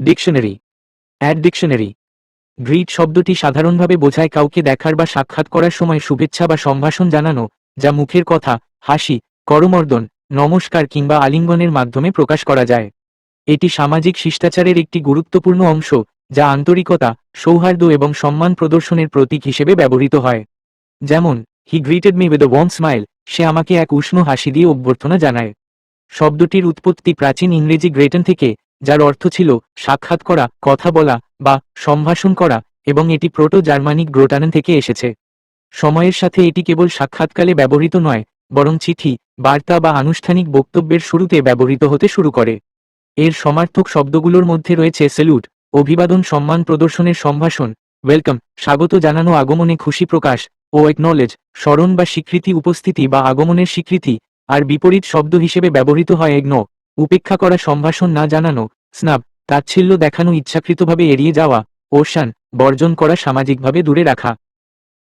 Dictionary add dictionary grit শব্দটি সাধারণভাবে বোঝায় কাউকে দেখার বা সাক্ষাৎ করার সময় শুভেচ্ছা বা সম্ভাষণ জানানো, যা মুখের কথা, হাসি, করমর্দন, নমস্কার কিংবা আলিঙ্গনের মাধ্যমে প্রকাশ করা যায়। এটি সামাজিক শিষ্টাচারের একটি গুরুত্বপূর্ণ অংশ, যা আন্তরিকতা, সৌহার্দ্য এবং সম্মান প্রদর্শনের প্রতীক হিসেবে ব্যবহৃত হয়। যেমন he greeted me with warm smile সে আমাকে এক উষ্ণ হাসি দিয়ে অভ্যর্থনা জানায় শব্দটির উৎপত্তি প্রাচীন ইংরেজি গ্রেটন থেকে যার অর্থ ছিল সাক্ষাৎ করা, কথা বলা বা সম্ভাষণ করা এবং এটি প্রোটো জার্মানিক গ্রোটানেন থেকে এসেছে। সময়ের সাথে এটি কেবল সাক্ষাৎকালে ব্যবহৃত নয়, বরং চিঠি, বার্তা বা আনুষ্ঠানিক বক্তব্যের শুরুতে ব্যবহৃত হতে শুরু করে। এর সমার্থক শব্দগুলোর মধ্যে রয়েছে সেলুট অভিবাদন সম্মান প্রদর্শনের সম্ভাষণ, ওয়েলকাম, স্বাগত জানানো আগমনে খুশি প্রকাশ ও একনলেজ স্মরণ বা স্বীকৃতি উপস্থিতি বা আগমনের স্বীকৃতি, আর বিপরীত শব্দ হিসেবে ব্যবহৃত হয় এগ্ন উপেক্ষা করা সম্ভাষণ না জানানো, স্নাব, তাচ্ছিল্য দেখানো ইচ্ছাকৃতভাবে এড়িয়ে যাওয়া ওশান বর্জন করা সামাজিকভাবে দূরে রাখা।